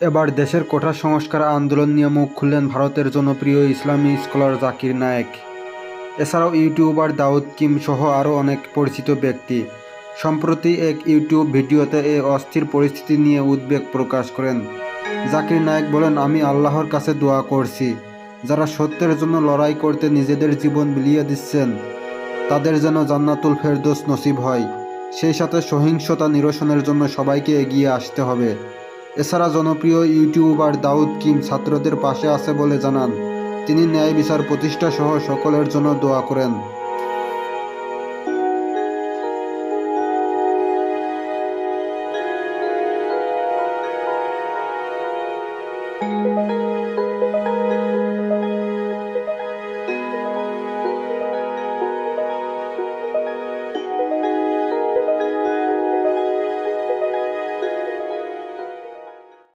এবার দেশের কোঠা সংস্কার আন্দোলন নিয়ে মুখ খুললেন ভারতের জনপ্রিয় ইসলামী স্কলার জাকির নায়েক। এছাড়াও ইউটিউবার দাউদ কিম সহ আরও অনেক পরিচিত ব্যক্তি। সম্প্রতি এক ইউটিউব ভিডিওতে এই অস্থির পরিস্থিতি নিয়ে উদ্বেগ প্রকাশ করেন। জাকির নায়েক বলেন, আমি আল্লাহর কাছে দোয়া করছি। যারা সত্যের জন্য লড়াই করতে নিজেদের জীবন বিলিয়ে দিচ্ছেন, তাদের যেন জান্নাতুল ফেরদোস নসিব হয়। সেই সাথে সহিংসতা নিরসনের জন্য সবাইকে এগিয়ে আসতে হবে। এছাড়া জনপ্রিয় ইউটিউবার দাউদ কিম ছাত্রদের পাশে আছে বলে জানান। তিনি ন্যায় বিচার প্রতিষ্ঠা সহ সকলের জন্য দোয়া করেন।